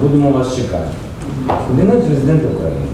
Будемо вас чекати. Кабінет президента України.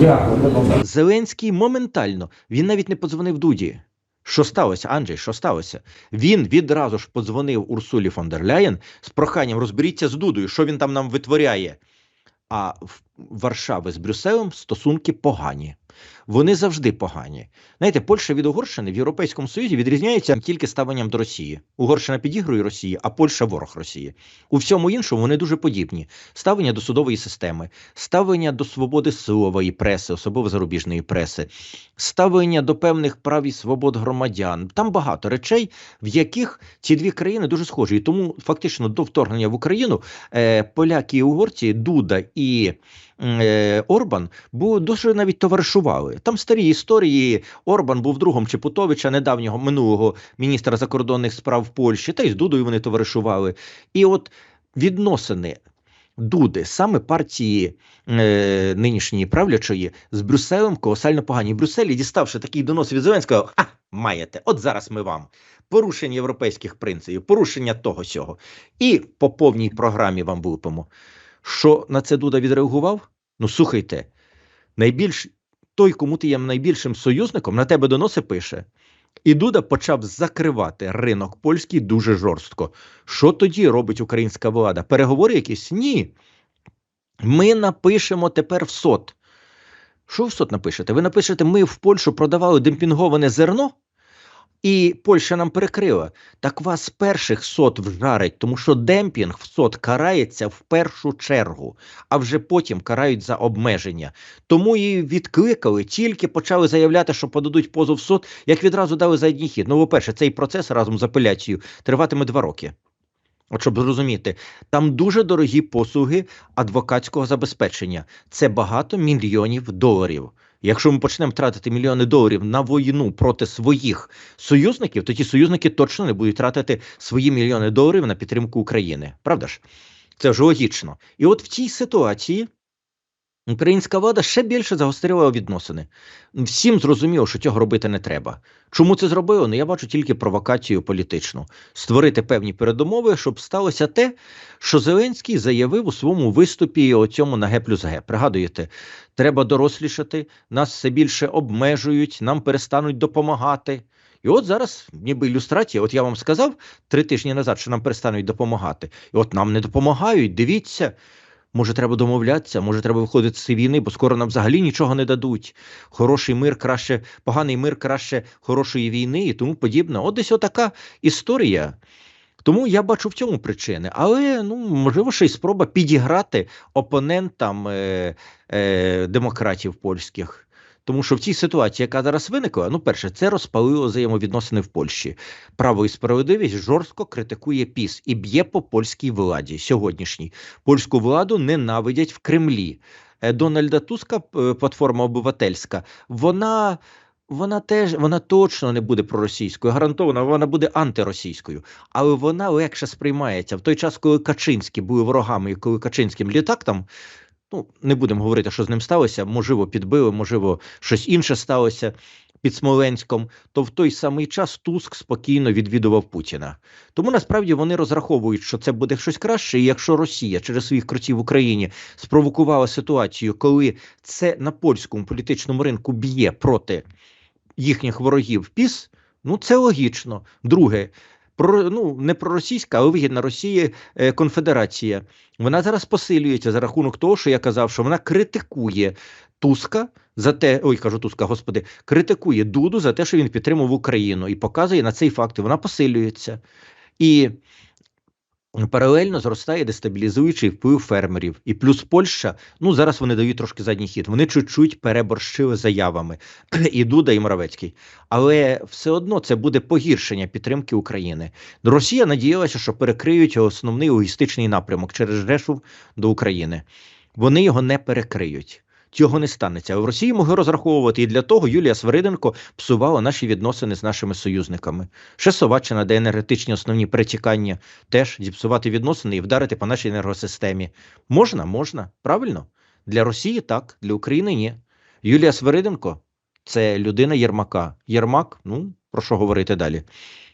Дякую. Зеленський моментально він навіть не подзвонив Дуді. Що сталося, Анджей? Що сталося? Він відразу ж подзвонив Урсулі фон дер Ляєн з проханням розберіться з Дудою, що він там нам витворяє. А в Варшави з Брюсселем стосунки погані. Вони завжди погані. Знаєте, Польща від Угорщини в Європейському Союзі відрізняється тільки ставленням до Росії. Угорщина підігрує Росії, а Польща ворог Росії. У всьому іншому вони дуже подібні. Ставлення до судової системи, ставлення до свободи силової преси, особливо зарубіжної преси, ставлення до певних прав і свобод громадян. Там багато речей, в яких ці дві країни дуже схожі. І тому фактично до вторгнення в Україну е, поляки і угорці, Дуда і Орбан були дуже навіть товаришували. Там старі історії. Орбан був другом Чепутовича, недавнього минулого міністра закордонних справ Польщі, та й з Дудою вони товаришували. І от відносини Дуди, саме партії е, нинішньої правлячої, з Брюсселем колосально погані. В Брюсселі, діставши такий донос від Зеленського, а маєте, от зараз ми вам. Порушення європейських принципів, порушення того сього. І по повній програмі вам вилупимо. Що на це Дуда відреагував? Ну, слухайте, найбільш той, кому ти є найбільшим союзником, на тебе доноси пише. І Дуда почав закривати ринок польський дуже жорстко. Що тоді робить українська влада? Переговори якісь? Ні. Ми напишемо тепер в СОТ. Що в СОТ напишете? Ви напишете, ми в Польщу продавали демпінговане зерно, і Польща нам перекрила. Так вас перших сот вжарить, тому що демпінг в сот карається в першу чергу, а вже потім карають за обмеження. Тому і відкликали, тільки почали заявляти, що подадуть позов в суд, як відразу дали задній хід. Ну, по-перше, цей процес разом з апеляцією триватиме два роки. От щоб зрозуміти, там дуже дорогі послуги адвокатського забезпечення. Це багато мільйонів доларів. Якщо ми почнемо тратити мільйони доларів на війну проти своїх союзників, то ті союзники точно не будуть тратити свої мільйони доларів на підтримку України. Правда ж? Це вже логічно. І от в цій ситуації українська влада ще більше загострила відносини. Всім зрозуміло, що цього робити не треба. Чому це зробили? Ну я бачу тільки провокацію політичну. Створити певні передумови, щоб сталося те, що Зеленський заявив у своєму виступі о цьому на Г плюс Г. Пригадуєте, треба дорослішати, нас все більше обмежують, нам перестануть допомагати. І от зараз, ніби ілюстрація, от я вам сказав три тижні назад, що нам перестануть допомагати. І от нам не допомагають. Дивіться. Може, треба домовлятися, може, треба виходити з цієї війни, бо скоро нам взагалі нічого не дадуть. Хороший мир краще, поганий мир краще хорошої війни і тому подібне. От десь отака історія. Тому я бачу в цьому причини. Але ну можливо, ще й спроба підіграти опонентам е, е, демократів польських. Тому що в цій ситуації, яка зараз виникла, ну, перше, це розпалило взаємовідносини в Польщі. Право і справедливість жорстко критикує ПІС і б'є по польській владі сьогоднішній. Польську владу ненавидять в Кремлі. Е, Дональда Туска, е, платформа обивательська, вона. Вона теж вона точно не буде проросійською, гарантовано вона буде антиросійською, але вона легше сприймається в той час, коли Качинські були ворогами, і коли Качинським літак там. Ну, не будемо говорити, що з ним сталося. Можливо, підбили, можливо, щось інше сталося під Смоленськом. То в той самий час Туск спокійно відвідував Путіна. Тому насправді вони розраховують, що це буде щось краще. І якщо Росія через своїх кротів в Україні спровокувала ситуацію, коли це на польському політичному ринку б'є проти їхніх ворогів ПІС, ну це логічно. Друге. Про ну не проросійська, але вигідна Росії е, конфедерація. Вона зараз посилюється за рахунок того, що я казав, що вона критикує Туска за те, ой, кажу Туска, господи, критикує Дуду за те, що він підтримав Україну і показує на цей факт. Вона посилюється. І паралельно зростає дестабілізуючий вплив фермерів. І плюс Польща, ну зараз вони дають трошки задній хід. Вони чуть-чуть переборщили заявами і Дуда, і Моравецький. Але все одно це буде погіршення підтримки України. Росія надіялася, що перекриють основний логістичний напрямок через Жешув до України. Вони його не перекриють. Цього не станеться. В Росії могли розраховувати і для того Юлія Свириденко псувала наші відносини з нашими союзниками. Ще Словаччина, де енергетичні основні перетікання, теж зіпсувати відносини і вдарити по нашій енергосистемі. Можна, можна, правильно? Для Росії так, для України ні. Юлія Свириденко це людина Єрмака. Єрмак, ну про що говорити далі?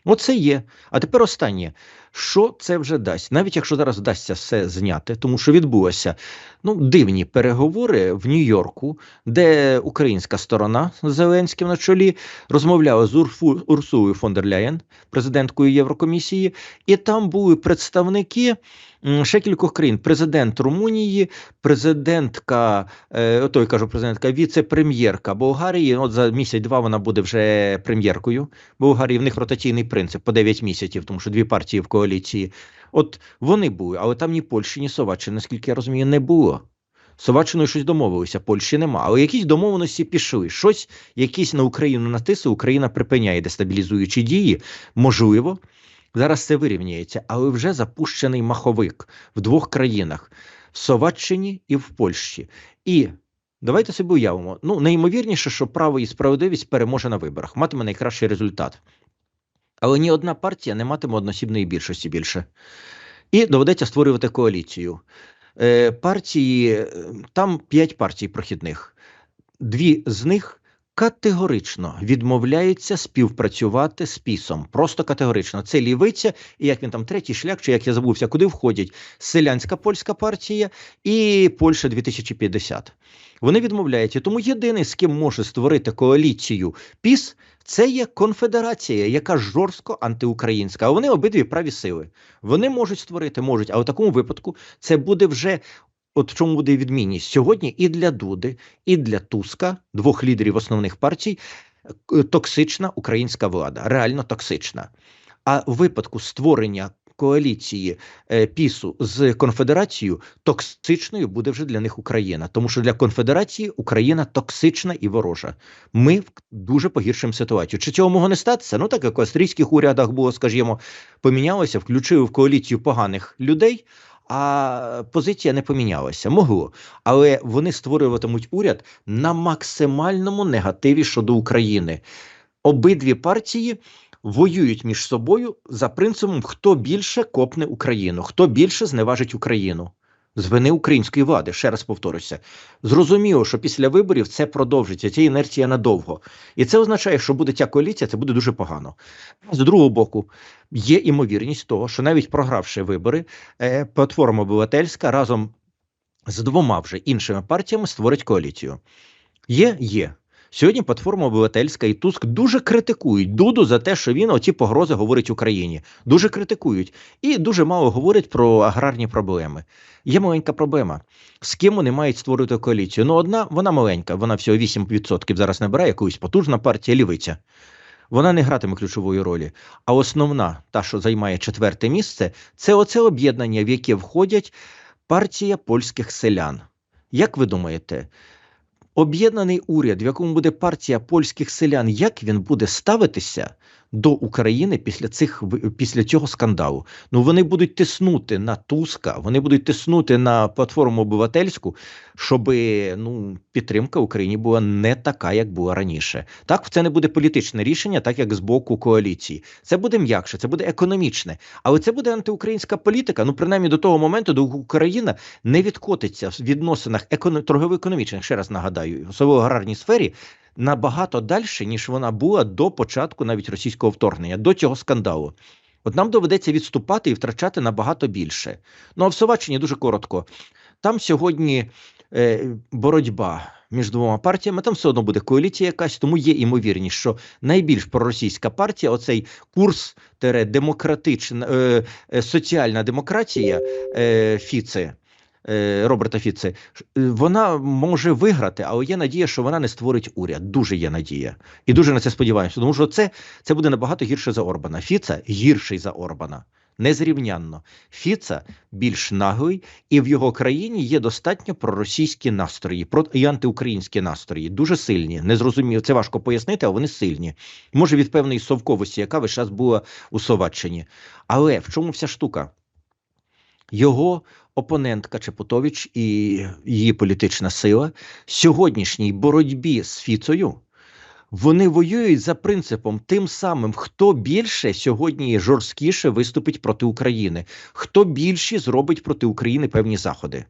Оце є. А тепер останнє. Що це вже дасть? Навіть якщо зараз вдасться все зняти, тому що відбулося ну, дивні переговори в Нью-Йорку, де українська сторона з Зеленським на чолі розмовляла з Урфу, Урсулою фон дер Ляєн, президенткою Єврокомісії, і там були представники ще кількох країн: президент Румунії, президентка, е, той кажу, президентка, віце-прем'єрка Болгарії. От за місяць-два вона буде вже прем'єркою. Болгарії в них ротаційний принцип по 9 місяців, тому що дві партії в коаліції. От вони були, але там ні Польщі, ні Словаччини, наскільки я розумію, не було. Словаччиною щось домовилися, Польщі нема. Але якісь домовленості пішли. Щось якісь на Україну натисли, Україна припиняє дестабілізуючі дії. Можливо, зараз це вирівняється, але вже запущений маховик в двох країнах: в Словаччині і в Польщі. І давайте собі уявимо: ну найімовірніше, що право і справедливість переможе на виборах, матиме найкращий результат. Але ні одна партія не матиме односібної більшості більше. І доведеться створювати коаліцію. Е, партії, е, там п'ять партій прохідних. Дві з них категорично відмовляються співпрацювати з пісом. Просто категорично. Це лівиця, і як він там третій шлях, чи як я забувся, куди входять селянська польська партія і Польща 2050. Вони відмовляються. Тому єдиний, з ким може створити коаліцію піс, це є конфедерація, яка жорстко антиукраїнська. А вони обидві праві сили. Вони можуть створити, можуть, а в такому випадку це буде вже. От в чому буде відмінність сьогодні і для Дуди, і для Туска, двох лідерів основних партій, е, токсична українська влада, реально токсична. А в випадку створення коаліції е, пісу з конфедерацією токсичною буде вже для них Україна, тому що для конфедерації Україна токсична і ворожа. Ми в дуже погіршимо ситуацію. Чи цього могло не статися? Ну так як в австрійських урядах було, скажімо, помінялося, включили в коаліцію поганих людей. А позиція не помінялася, могло, але вони створюватимуть уряд на максимальному негативі щодо України. Обидві партії воюють між собою за принципом, хто більше копне Україну, хто більше зневажить Україну. З вини української влади, ще раз повторюся. Зрозуміло, що після виборів це продовжиться, ця інерція надовго. І це означає, що буде ця коаліція, це буде дуже погано. З другого боку, є імовірність того, що навіть програвши вибори, е, платформа обивательська разом з двома вже іншими партіями створить коаліцію. Є, є. Сьогодні платформа обивательська і Туск дуже критикують Дуду за те, що він оці погрози говорить Україні. Дуже критикують і дуже мало говорять про аграрні проблеми. Є маленька проблема. З ким вони мають створити коаліцію? Ну, одна вона маленька, вона всього 8% зараз набирає якусь потужна партія лівиця. Вона не гратиме ключової ролі. А основна, та, що займає четверте місце, це оце об'єднання, в яке входять партія польських селян. Як ви думаєте, об'єднаний уряд, в якому буде партія польських селян, як він буде ставитися до України після цих після цього скандалу? Ну вони будуть тиснути на Туска, вони будуть тиснути на платформу обивательську, щоб ну підтримка Україні була не така, як була раніше. Так, це не буде політичне рішення, так як з боку коаліції. Це буде м'якше, це буде економічне, але це буде антиукраїнська політика. Ну принаймні до того моменту, до Україна не відкотиться в відносинах економ... торгово-економічних, ще раз нагадаю, особливо в аграрній сфері. Набагато далі, ніж вона була до початку навіть російського вторгнення, до цього скандалу. От нам доведеться відступати і втрачати набагато більше. Ну а в Словаччині дуже коротко. Там сьогодні е, боротьба між двома партіями, там все одно буде коаліція якась, тому є імовірність, що найбільш проросійська партія, оцей курс демократична е, е, соціальна демократія е, Фіце. Е, Роберта Фіце, вона може виграти, але є надія, що вона не створить уряд. Дуже є надія. І дуже на це сподіваємося. Тому що це, це буде набагато гірше за Орбана. Фіца гірший за Орбана. Незрівнянно. Фіца більш наглий, і в його країні є достатньо проросійські настрої, про і антиукраїнські настрої, дуже сильні. Незрозуміло, це важко пояснити, але вони сильні. Може, від певної совковості, яка весь час була у Словаччині. Але в чому вся штука? Його опонентка Чепутович і її політична сила сьогоднішній боротьбі з Фіцою. Вони воюють за принципом тим самим, хто більше сьогодні жорсткіше виступить проти України, хто більше зробить проти України певні заходи.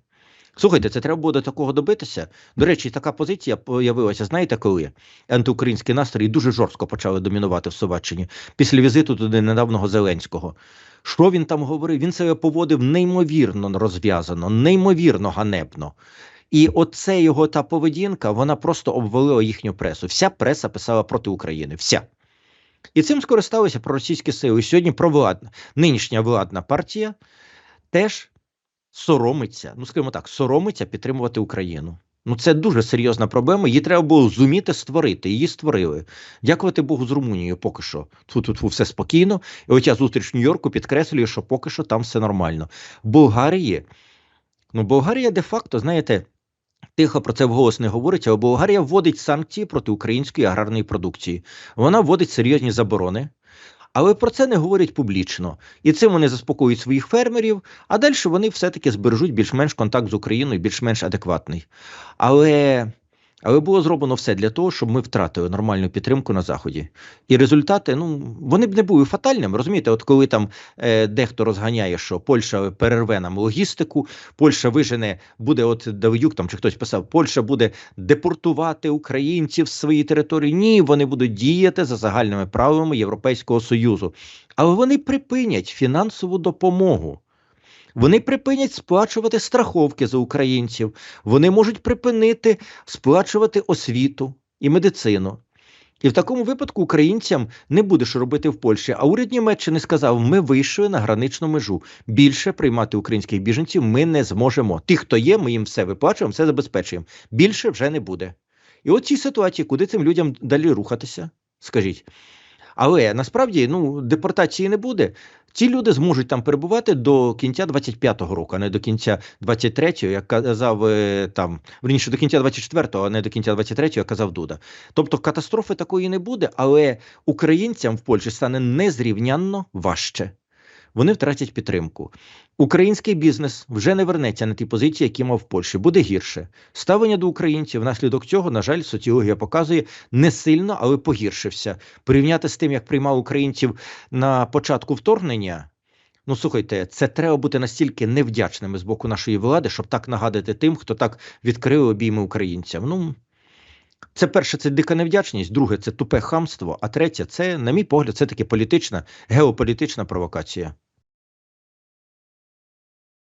Слухайте, це треба буде такого добитися. До речі, така позиція появилася. Знаєте, коли антиукраїнські настрої дуже жорстко почали домінувати в Словаччині після візиту туди недавнього Зеленського. Що він там говорив? Він себе поводив неймовірно розв'язано, неймовірно ганебно. І оце його та поведінка, вона просто обвалила їхню пресу. Вся преса писала проти України. Вся. І цим скористалися проросійські сили. І сьогодні провладна, нинішня владна партія теж соромиться, ну скажімо так, соромиться підтримувати Україну. Ну це дуже серйозна проблема. Її треба було зуміти створити. Її створили. Дякувати Богу, з Румунією поки що. Тут тут все спокійно. І оця зустріч в Нью-Йорку підкреслює, що поки що там все нормально. Болгарії, ну Болгарія де-факто, знаєте. Тихо про це вголос не говорить, але Болгарія вводить санкції проти української аграрної продукції. Вона вводить серйозні заборони, але про це не говорять публічно. І цим вони заспокоюють своїх фермерів, а далі вони все-таки збережуть більш-менш контакт з Україною, більш-менш адекватний. Але, але було зроблено все для того, щоб ми втратили нормальну підтримку на Заході. І результати, ну, вони б не були фатальними. Розумієте, от коли там е, дехто розганяє, що Польща перерве нам логістику, Польща вижене, буде, от Давидюк там чи хтось писав, Польща буде депортувати українців з своєї території. Ні, вони будуть діяти за загальними правилами Європейського Союзу. Але вони припинять фінансову допомогу. Вони припинять сплачувати страховки за українців. Вони можуть припинити сплачувати освіту і медицину. І в такому випадку українцям не буде що робити в Польщі. А уряд Німеччини сказав: ми вийшли на граничну межу. Більше приймати українських біженців ми не зможемо. Ті, хто є, ми їм все виплачуємо, все забезпечуємо. Більше вже не буде. І от цій ситуації, куди цим людям далі рухатися? Скажіть. Але насправді ну, депортації не буде. Ці люди зможуть там перебувати до кінця 25-го року, а не до кінця 23-го, як казав е, там, верніше до кінця 24-го, а не до кінця 23-го, як казав Дуда. Тобто катастрофи такої не буде, але українцям в Польщі стане незрівнянно важче. Вони втратять підтримку. Український бізнес вже не вернеться на ті позиції, які мав в Польщі. Буде гірше. Ставлення до українців внаслідок цього, на жаль, соціологія показує не сильно, але погіршився. Порівняти з тим, як приймав українців на початку вторгнення. Ну, слухайте, це треба бути настільки невдячними з боку нашої влади, щоб так нагадати тим, хто так відкрив обійми українцям. Ну, це перше, це дика невдячність, друге, це тупе хамство, а третє, це, на мій погляд, це таки політична, геополітична провокація.